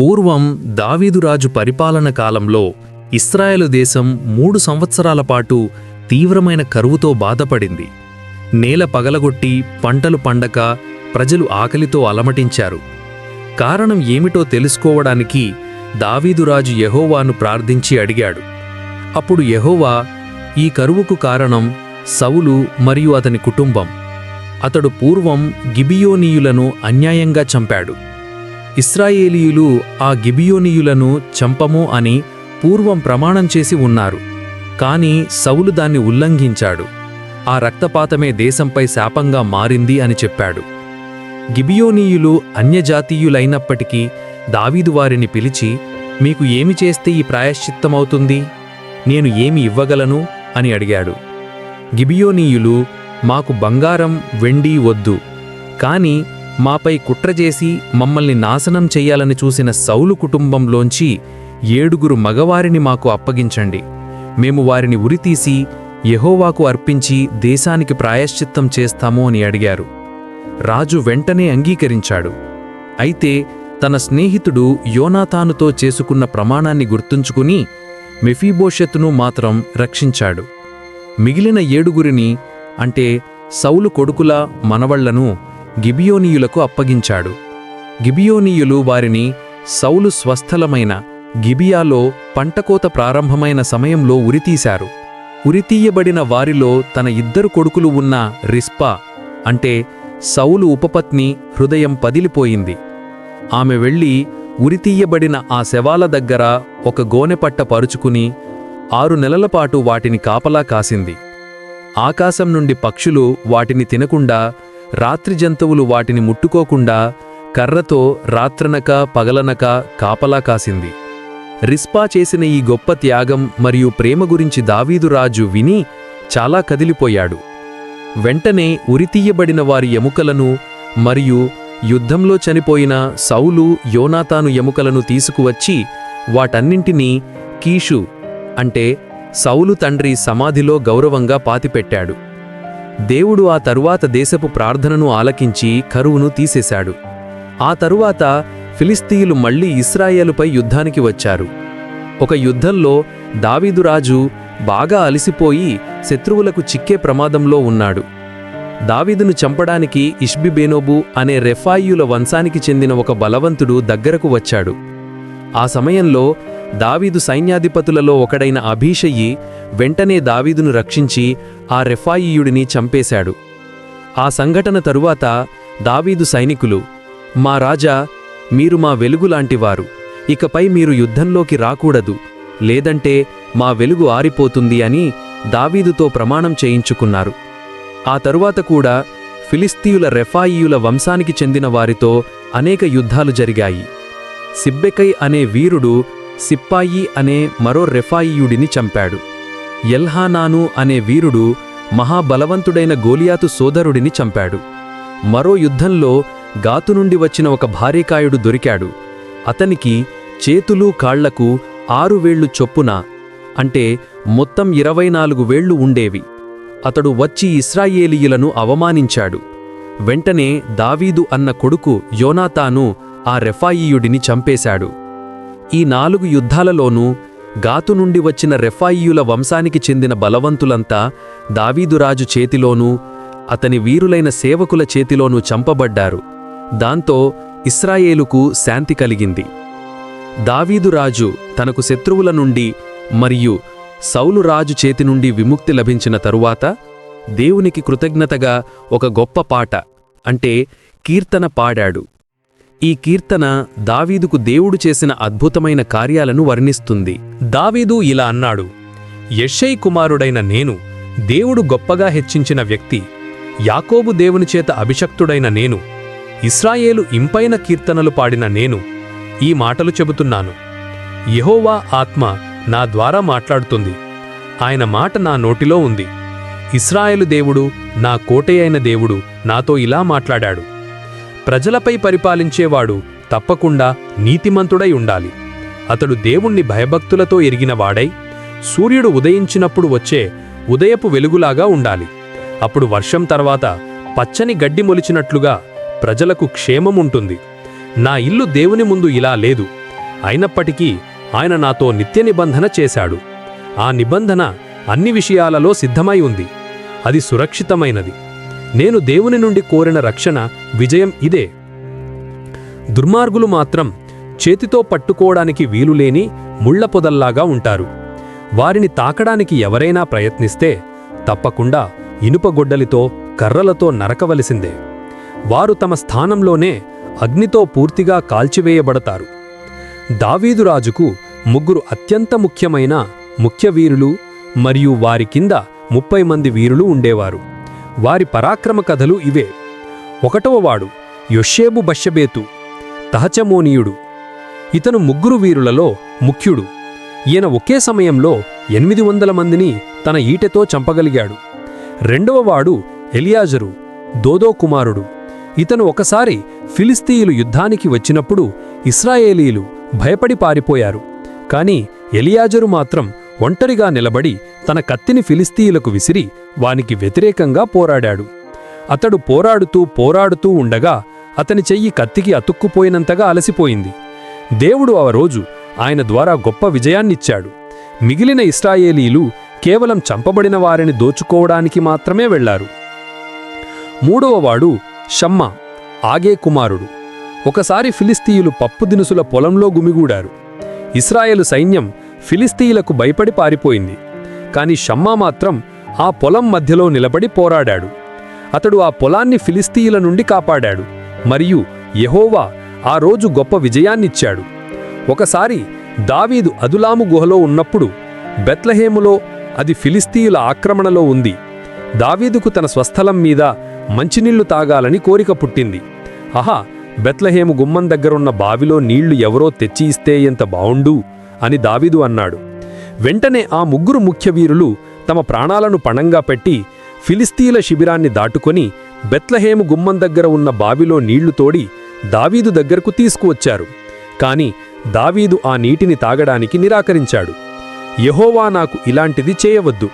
పూర్వం దావీదురాజు పరిపాలన కాలంలో ఇస్రాయేలు దేశం మూడు సంవత్సరాల పాటు తీవ్రమైన కరువుతో బాధపడింది. నేల పగలగొట్టి పంటలు పండక ప్రజలు ఆకలితో అలమటించారు. కారణం ఏమిటో తెలుసుకోవడానికి దావీదురాజు యహోవాను ప్రార్థించి అడిగాడు. అప్పుడు యహోవా ఈ కరువుకు కారణం సౌలు మరియు అతని కుటుంబం. అతడు పూర్వం గిబియోనీయులను అన్యాయంగా చంపాడు. ఇస్రాయేలీయులు ఆ గిబియోనీయులను చంపము అని పూర్వం ప్రమాణం చేసి ఉన్నారు. కాని సౌలు దాన్ని ఉల్లంఘించాడు. ఆ రక్తపాతమే దేశంపై శాపంగా మారింది అని చెప్పాడు. గిబియోనీయులు అన్యజాతీయులైనప్పటికీ దావీదు వారిని పిలిచి మీకు ఏమి చేస్తే ఈ ప్రాయశ్చిత్తమవుతుంది? నేను ఏమి ఇవ్వగలను? అని అడిగాడు. గిబియోనీయులు మాకు బంగారం వెండి వద్దు. కాని మాపై కుట్రచేసి మమ్మల్ని నాశనం చెయ్యాలని చూసిన సౌలు కుటుంబంలోంచి ఏడుగురు మగవారిని మాకు అప్పగించండి. మేము వారిని ఉరితీసి యహోవాకు అర్పించి దేశానికి ప్రాయశ్చిత్తం చేస్తాము అని అడిగారు. రాజు వెంటనే అంగీకరించాడు. అయితే తన స్నేహితుడు యోనాతానుతో చేసుకున్న ప్రమాణాన్ని గుర్తుంచుకుని మెఫీబోషెత్తును మాత్రం రక్షించాడు. మిగిలిన ఏడుగురిని అంటే సౌలు కొడుకుల మనవళ్ళను గిబియోనీయులకు అప్పగించాడు. గిబియోనీయులు వారిని సౌలు స్వస్థలమైన గిబియాలో పంటకోత ప్రారంభమైన సమయంలో ఉరితీశారు. ఉరితీయబడిన వారిలో తన ఇద్దరు కొడుకులు ఉన్న రిస్పా అంటే సౌలు ఉపపత్ని హృదయం పదిలిపోయింది. ఆమె వెళ్ళి ఉరితీయబడిన ఆ శవాల దగ్గర ఒక గోనెపట్ట పరుచుకుని ఆరు నెలలపాటు వాటిని కాపలా కాసింది. ఆకాశం నుండి పక్షులు వాటిని తినకుండా రాత్రి జంతువులు వాటిని ముట్టుకోకుండా కర్రతో రాత్రనక పగలనక కాపలా కాసింది. రిస్పా చేసిన ఈ గొప్ప త్యాగం మరియు ప్రేమ గురించి దావీదు రాజు విని చాలా కదిలిపోయాడు. వెంటనే ఉరితీయబడిన వారి ఎముకలను మరియు యుద్ధంలో చనిపోయిన సౌలు యోనాతాను ఎముకలను తీసుకువచ్చి వాటన్నింటినీ కీషు అంటే సౌలు తండ్రి సమాధిలో గౌరవంగా పాతిపెట్టాడు. దేవుడు ఆ తరువాత దేశపు ప్రార్థనను ఆలకించి కరువును తీసేశాడు. ఆ తరువాత ఫిలిస్తీయులు మళ్ళీ ఇస్రాయేలుపై యుద్ధానికి వచ్చారు. ఒక యుద్ధంలో దావీదురాజు బాగా అలసిపోయి శత్రువులకు చిక్కే ప్రమాదంలో ఉన్నాడు. దావీదును చంపడానికి ఇష్బిబేనోబు అనే రెఫాయియుల వంశానికి చెందిన ఒక బలవంతుడు దగ్గరకు వచ్చాడు. ఆ సమయంలో దావీదు సైన్యాధిపతులలో ఒకడైన అభీషయి వెంటనే దావీదును రక్షించి ఆ రెఫాయియుడిని చంపేశాడు. ఆ సంఘటన తరువాత దావీదు సైనికులు మా రాజా మీరు మా వెలుగులాంటివారు ఇకపై మీరు యుద్ధంలోకి రాకూడదు లేదంటే మా వెలుగు ఆరిపోతుంది అని దావీదుతో ప్రమాణం చేయించుకున్నారు. ఆ తరువాత కూడా ఫిలిస్తీయుల రెఫాయియుల వంశానికి చెందిన వారితో అనేక యుద్ధాలు జరిగాయి. సిబ్బెకై అనే వీరుడు సిప్పాయి అనే మరో రెఫాయియుడిని చంపాడు. ఎల్హానాను అనే వీరుడు మహాబలవంతుడైన గోలియాతు సోదరుడిని చంపాడు. మరో యుద్ధంలో గాతు నుండి వచ్చిన ఒక భారీకాయుడు దొరికాడు. అతనికి చేతులు కాళ్ళకు ఆరు వేళ్ళు చొప్పున అంటే మొత్తం ఇరవై నాలుగు వేళ్ళు ఉండేవి. అతడు వచ్చి ఇస్రాయేలీయులను అవమానించాడు. వెంటనే దావీదు అన్న కొడుకు యోనాతాను ఆ రెఫాయియుడిని చంపేశాడు. ఈ నాలుగు యుద్ధాలలోనూ గాతు నుండి వచ్చిన రెఫాయియుల వంశానికి చెందిన బలవంతులంతా దావీదురాజు చేతిలోనూ అతని వీరులైన సేవకుల చేతిలోనూ చంపబడ్డారు. దాంతో ఇస్రాయేలుకు శాంతి కలిగింది. దావీదురాజు తనకు శత్రువుల నుండి మరియు సౌలు రాజు చేతి నుండి విముక్తి లభించిన తరువాత దేవునికి కృతజ్ఞతగా ఒక గొప్ప పాట అంటే కీర్తన పాడాడు. ఈ కీర్తన దావీదుకు దేవుడు చేసిన అద్భుతమైన కార్యాలను వర్ణిస్తుంది. దావీదు ఇలా అన్నాడు యషై కుమారుడైన నేను దేవుడు గొప్పగా హెచ్చించిన వ్యక్తి యాకోబు దేవుని చేత అభిషక్తుడైన నేను ఇస్రాయేలు ఇంపైన కీర్తనలు పాడిన నేను ఈ మాటలు చెబుతున్నాను. యహోవా ఆత్మ నా ద్వారా మాట్లాడుతుంది. ఆయన మాట నా నోటిలో ఉంది. ఇస్రాయేలు దేవుడు నా కోటయైన దేవుడు నాతో ఇలా మాట్లాడాడు. ప్రజలపై పరిపాలించేవాడు తప్పకుండా నీతిమంతుడై ఉండాలి. అతడు దేవుణ్ణి భయభక్తులతో ఎరిగినవాడై సూర్యుడు ఉదయించినప్పుడు వచ్చే ఉదయపు వెలుగులాగా ఉండాలి. అప్పుడు వర్షం తర్వాత పచ్చని గడ్డి మొలిచినట్లుగా ప్రజలకు క్షేమముంటుంది. నా ఇల్లు దేవుని ముందు ఇలా లేదు. అయినప్పటికీ ఆయన నాతో నిత్య నిబంధన చేశాడు. ఆ నిబంధన అన్ని విషయాలలో సిద్ధమై ఉంది. అది సురక్షితమైనది. నేను దేవుని నుండి కోరిన రక్షణ విజయం ఇదే. దుర్మార్గులు మాత్రం చేతితో పట్టుకోవడానికి వీలులేని ముళ్ళ పొదల్లాగా ఉంటారు. వారిని తాకడానికి ఎవరైనా ప్రయత్నిస్తే తప్పకుండా ఇనుపగొడ్డలితో కర్రలతో నరకవలసిందే. వారు తమ స్థానంలోనే అగ్నితో పూర్తిగా కాల్చివేయబడతారు. దావీదు రాజుకు ముగ్గురు అత్యంత ముఖ్యమైన ముఖ్య వీరులు మరియు వారి కింద ముప్పై మంది వీరులు ఉండేవారు. వారి పరాక్రమ కథలు ఇవే. ఒకటవవాడు యొషేబు బషబేతు తహచమోనీయుడు. ఇతను ముగ్గురు వీరులలో ముఖ్యుడు. ఈయన ఒకే సమయంలో ఎనిమిది వందల మందిని తన ఈటెతో చంపగలిగాడు. రెండవవాడు ఎలియాజరు దోదో కుమారుడు. ఇతను ఒకసారి ఫిలిస్తీయులు యుద్ధానికి వచ్చినప్పుడు ఇస్రాయేలీలు భయపడి పారిపోయారు. కాని ఎలియాజరు మాత్రం ఒంటరిగా నిలబడి తన కత్తిని ఫిలిస్తీయులకు విసిరి వానికి వ్యతిరేకంగా పోరాడాడు. అతడు పోరాడుతూ పోరాడుతూ ఉండగా అతని చెయ్యి కత్తికి అతుక్కుపోయినంతగా అలసిపోయింది. దేవుడు ఆ రోజు ఆయన ద్వారా గొప్ప విజయాన్నిచ్చాడు. మిగిలిన ఇస్రాయేలీలు కేవలం చంపబడిన వారిని దోచుకోవడానికి మాత్రమే వెళ్ళారు మూడవవాడు షమ్మ ఆగే కుమారుడు. ఒకసారి ఫిలిస్తీయులు పప్పు దినుసుల పొలంలో గుమిగూడారు. ఇస్రాయేలు సైన్యం ఫిలిస్తీయులకు భయపడి పారిపోయింది. కాని షమ్మా మాత్రం ఆ పొలం మధ్యలో నిలబడి పోరాడాడు. అతడు ఆ పొలాన్ని ఫిలిస్తీయుల నుండి కాపాడాడు. మరియు యహోవా ఆ రోజు గొప్ప విజయాన్నిచ్చాడు. ఒకసారి దావీదు అదులాము గుహలో ఉన్నప్పుడు బెత్లహేములో అది ఫిలిస్తీయుల ఆక్రమణలో ఉంది. దావీదుకు తన స్వస్థలం మీద మంచినీళ్ళు తాగాలని కోరిక పుట్టింది. ఆహా బెత్లహేము గుమ్మం దగ్గరున్న బావిలో నీళ్ళు ఎవరో తెచ్చి ఇస్తే ఎంత బావుండు? అని దావీదు అన్నాడు. వెంటనే ఆ ముగ్గురు ముఖ్యవీరులు తమ ప్రాణాలను పణంగా పెట్టి ఫిలిస్తీల శిబిరాన్ని దాటుకొని బెత్లహేము గుమ్మం దగ్గర ఉన్న బావిలో నీళ్ళు తోడి దావీదు దగ్గరకు తీసుకువచ్చారు. కాని దావీదు ఆ నీటిని తాగడానికి నిరాకరించాడు. యహోవా నాకు ఇలాంటిది చేయవద్దు.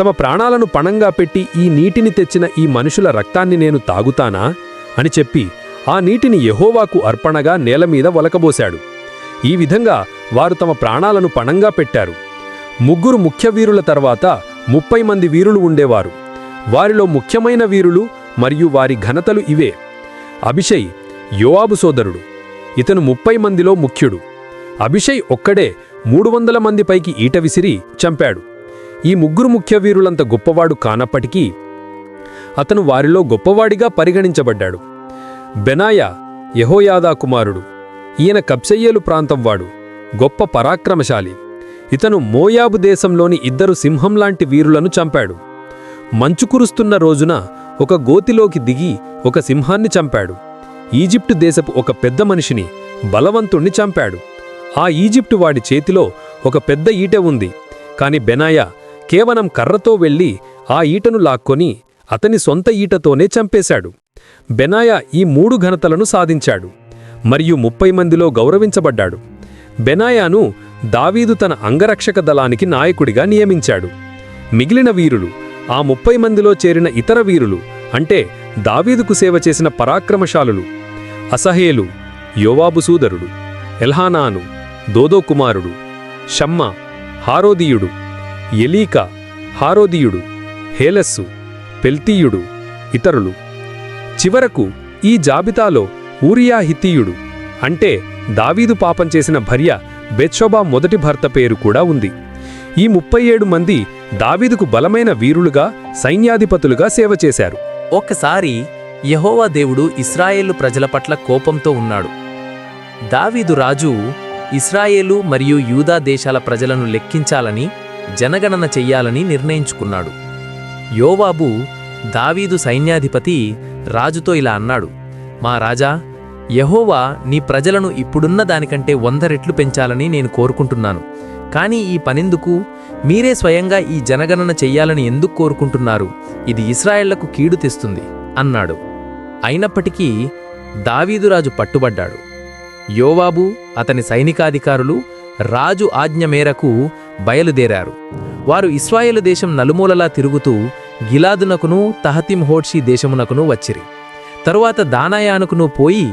తమ ప్రాణాలను పణంగా పెట్టి ఈ నీటిని తెచ్చిన ఈ మనుషుల రక్తాన్ని నేను తాగుతానా? అని చెప్పి ఆ నీటిని యహోవాకు అర్పణగా నేలమీద వలకబోశాడు. ఈ విధంగా వారు తమ ప్రాణాలను పణంగా పెట్టారు. ముగ్గురు ముఖ్య వీరుల తర్వాత ముప్పై మంది వీరులు ఉండేవారు. వారిలో ముఖ్యమైన వీరులు మరియు వారి ఘనతలు ఇవే. అభిషయ్ యోవాబు సోదరుడు. ఇతను ముప్పై మందిలో ముఖ్యుడు. అభిషయ్ ఒక్కడే మూడు వందల మంది పైకి ఈట విసిరి చంపాడు. ఈ ముగ్గురు ముఖ్య వీరులంత గొప్పవాడు కానప్పటికీ అతను వారిలో గొప్పవాడిగా పరిగణించబడ్డాడు. బెనాయా యహోయాదా కుమారుడు. ఈయన కబ్సెయ్యేలు ప్రాంతం వాడు. గొప్ప పరాక్రమశాలి. ఇతను మోయాబు దేశంలోని ఇద్దరు సింహంలాంటి వీరులను చంపాడు. మంచు కురుస్తున్న రోజున ఒక గోతిలోకి దిగి ఒక సింహాన్ని చంపాడు. ఈజిప్టు దేశపు ఒక పెద్ద మనిషిని బలవంతుణ్ణి చంపాడు. ఆ ఈజిప్టు వాడి చేతిలో ఒక పెద్ద ఈట ఉంది. కాని బెనాయా కేవలం కర్రతో వెళ్ళి ఆ ఈటను లాక్కొని అతని సొంత ఈటతోనే చంపేశాడు. బెనాయా ఈ మూడు ఘనతలను సాధించాడు. మరియు ముప్పై మందిలో గౌరవించబడ్డాడు. బెనాయాను దావీదు తన అంగరక్షక దళానికి నాయకుడిగా నియమించాడు. మిగిలిన వీరులు ఆ ముప్పై మందిలో చేరిన ఇతర వీరులు అంటే దావీదుకు సేవ చేసిన పరాక్రమశాలులు అసహేలు యోవాబు సూదరుడు ఎల్హానాను దోదో కుమారుడు షమ్మ హారోదీయుడు ఎలీకా హారోదీయుడు హేలస్సు పెల్తీయుడు ఇతరులు. చివరకు ఈ జాబితాలో ఊరియా హితీయుడు అంటే దావీదు పాపం చేసిన భర్య బెత్షోబా మొదటి భర్త పేరు కూడా ఉంది. ఈ ముప్పై ఏడు మంది దావీదుకు బలమైన వీరులుగా సైన్యాధిపతులుగా సేవ చేశారు. ఒకసారి యహోవా దేవుడు ఇస్రాయేలు ప్రజల పట్ల కోపంతో ఉన్నాడు. దావీదు రాజు ఇస్రాయేలు మరియు యూదా దేశాల ప్రజలను లెక్కించాలని జనగణన చెయ్యాలని నిర్ణయించుకున్నాడు. యోవాబు దావీదు సైన్యాధిపతి రాజుతో ఇలా అన్నాడు మా రాజా యహోవా నీ ప్రజలను ఇప్పుడున్న దానికంటే వంద రెట్లు పెంచాలని నేను కోరుకుంటున్నాను. కానీ ఈ పనెందుకు? మీరే స్వయంగా ఈ జనగణన చెయ్యాలని ఎందుకు కోరుకుంటున్నారు? ఇది ఇస్రాయేళ్ళకు కీడు తెస్తుంది అన్నాడు. అయినప్పటికీ దావీదురాజు పట్టుబడ్డాడు. యోవాబు అతని సైనికాధికారులు రాజు ఆజ్ఞ మేరకు బయలుదేరారు. వారు ఇస్రాయేలు దేశం నలుమూలలా తిరుగుతూ గిలాదునకును తహతింహోడ్షి దేశమునకును వచ్చిరి. తరువాత దానాయానుకును పోయి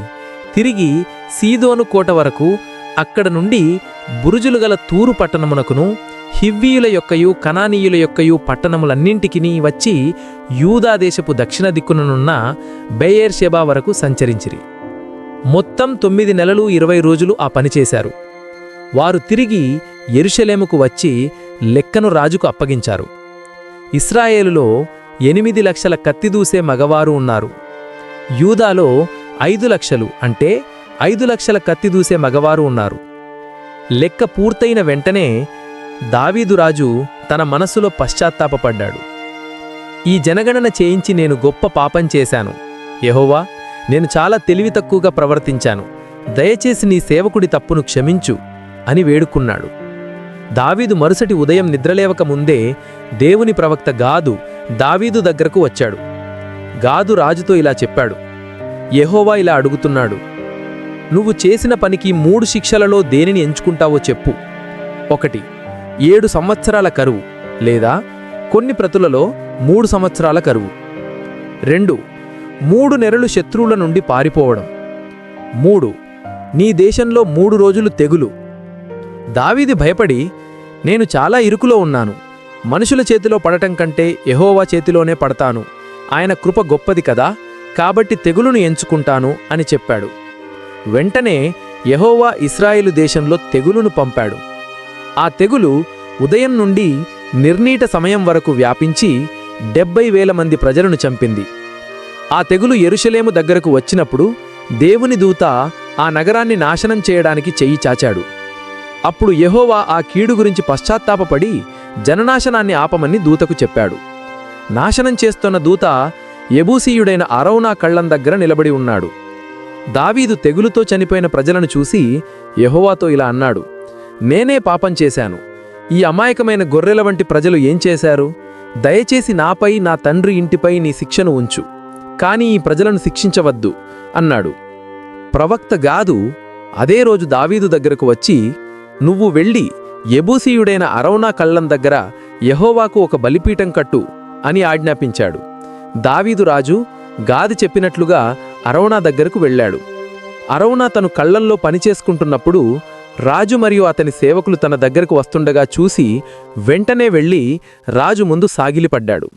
తిరిగి సీదోను కోట వరకు అక్కడ నుండి బురుజులు గల తూరు పట్టణమునకును హివ్వీయుల యొక్కయు కనానీయుల యొక్కయు పట్టణములన్నింటికిని వచ్చి యూదాదేశపు దక్షిణ దిక్కుననున్న బెయేర్షెబా వరకు సంచరించిరి. మొత్తం తొమ్మిది నెలలు ఇరవై రోజులు ఆ పనిచేశారు వారు తిరిగి ఎరుషలేముకు వచ్చి లెక్కను రాజుకు అప్పగించారు. ఇస్రాయేలులో ఎనిమిది లక్షల కత్తిదూసే మగవారు ఉన్నారు. యూదాలో ఐదు లక్షలు అంటే ఐదు లక్షల కత్తిదూసే మగవారు ఉన్నారు. లెక్క పూర్తయిన వెంటనే దావీదు రాజు తన మనసులో పశ్చాత్తాపపడ్డాడు. ఈ జనగణన చేయించి నేను గొప్ప పాపం చేశాను. యెహోవా నేను చాలా తెలివి తక్కువగా ప్రవర్తించాను. దయచేసి నీ సేవకుడి తప్పును క్షమించు అని వేడుకున్నాడు. దావీదు మరుసటి ఉదయం నిద్రలేవక ముందే దేవుని ప్రవక్త గాదు దావీదు దగ్గరకు వచ్చాడు. గాదు రాజుతో ఇలా చెప్పాడు యహోవా ఇలా అడుగుతున్నాడు నువ్వు చేసిన పనికి మూడు శిక్షలలో దేనిని ఎంచుకుంటావో చెప్పు. ఒకటి ఏడు సంవత్సరాల కరువు లేదా కొన్ని ప్రతులలో మూడు సంవత్సరాల కరువు. రెండు మూడు నెరలు శత్రువుల నుండి పారిపోవడం. మూడు నీ దేశంలో మూడు రోజులు తెగులు. దావీది భయపడి నేను చాలా ఇరుకులో ఉన్నాను. మనుషుల చేతిలో పడటం కంటే ఎహోవా చేతిలోనే పడతాను. ఆయన కృప గొప్పది కదా. కాబట్టి తెగులును ఎంచుకుంటాను అని చెప్పాడు. వెంటనే యహోవా ఇస్రాయేలు దేశంలో తెగులును పంపాడు. ఆ తెగులు ఉదయం నుండి నిర్ణీత సమయం వరకు వ్యాపించి డెబ్బై వేల మంది ప్రజలను చంపింది. ఆ తెగులు ఎరుషలేము దగ్గరకు వచ్చినప్పుడు దేవుని దూత ఆ నగరాన్ని నాశనం చేయడానికి చెయ్యి చాచాడు. అప్పుడు యహోవా ఆ కీడు గురించి పశ్చాత్తాపపడి జననాశనాన్ని ఆపమని దూతకు చెప్పాడు. నాశనం చేస్తున్న దూత యబూసీయుడైన అరౌనా కళ్ళం దగ్గర నిలబడి ఉన్నాడు. దావీదు తెగులుతో చనిపోయిన ప్రజలను చూసి యహోవాతో ఇలా అన్నాడు నేనే పాపం చేశాను. ఈ అమాయకమైన గొర్రెల వంటి ప్రజలు ఏం చేశారు? దయచేసి నాపై నా తండ్రి ఇంటిపై నీ శిక్షను ఉంచు. కాని ఈ ప్రజలను శిక్షించవద్దు అన్నాడు. ప్రవక్త గాదు అదే రోజు దావీదు దగ్గరకు వచ్చి నువ్వు వెళ్ళి యబూసీయుడైన అరౌనా కళ్ళం దగ్గర యహోవాకు ఒక బలిపీఠం కట్టు అని ఆజ్ఞాపించాడు. దావీదు రాజు గాది చెప్పినట్లుగా అరౌనా దగ్గరకు వెళ్ళాడు. అరౌనా తను కళ్ళంలో పనిచేసుకుంటున్నప్పుడు రాజు మరియు అతని సేవకులు తన దగ్గరకు వస్తుండగా చూసి వెంటనే వెళ్ళి రాజు ముందు సాగిలిపడ్డాడు.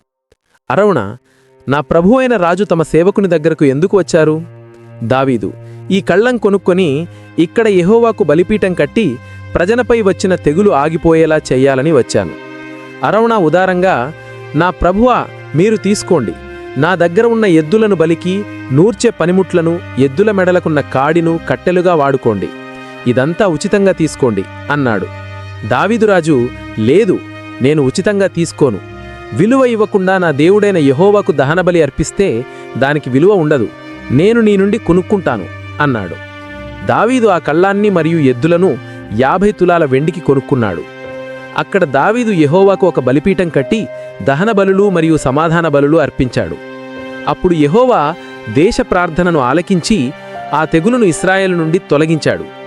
అరౌణ నా ప్రభు అయిన రాజు తమ సేవకుని దగ్గరకు ఎందుకు వచ్చారు? దావీదు ఈ కళ్ళం కొనుక్కొని ఇక్కడ యహోవాకు బలిపీఠం కట్టి ప్రజలపై వచ్చిన తెగులు ఆగిపోయేలా చెయ్యాలని వచ్చాను. అరౌణ ఉదారంగా నా ప్రభువా మీరు తీసుకోండి. నా దగ్గర ఉన్న ఎద్దులను బలికి నూర్చే పనిముట్లను ఎద్దుల మెడలకున్న కాడిను కట్టెలుగా వాడుకోండి. ఇదంతా ఉచితంగా తీసుకోండి అన్నాడు. దావీదురాజు లేదు నేను ఉచితంగా తీసుకోను. విలువ ఇవ్వకుండా నా దేవుడైన యహోవాకు దహనబలి అర్పిస్తే దానికి విలువ ఉండదు. నేను నీ నుండి కొనుక్కుంటాను అన్నాడు. దావీదు ఆ కళ్ళాన్ని మరియు ఎద్దులను యాభై తులాల వెండికి కొనుక్కున్నాడు. అక్కడ దావీదు యహోవాకు ఒక బలిపీఠం కట్టి దహన బలులు మరియు సమాధాన బలులు అర్పించాడు. అప్పుడు యహోవా దేశ ప్రార్థనను ఆలకించి ఆ తెగులును ఇస్రాయేల్ నుండి తొలగించాడు.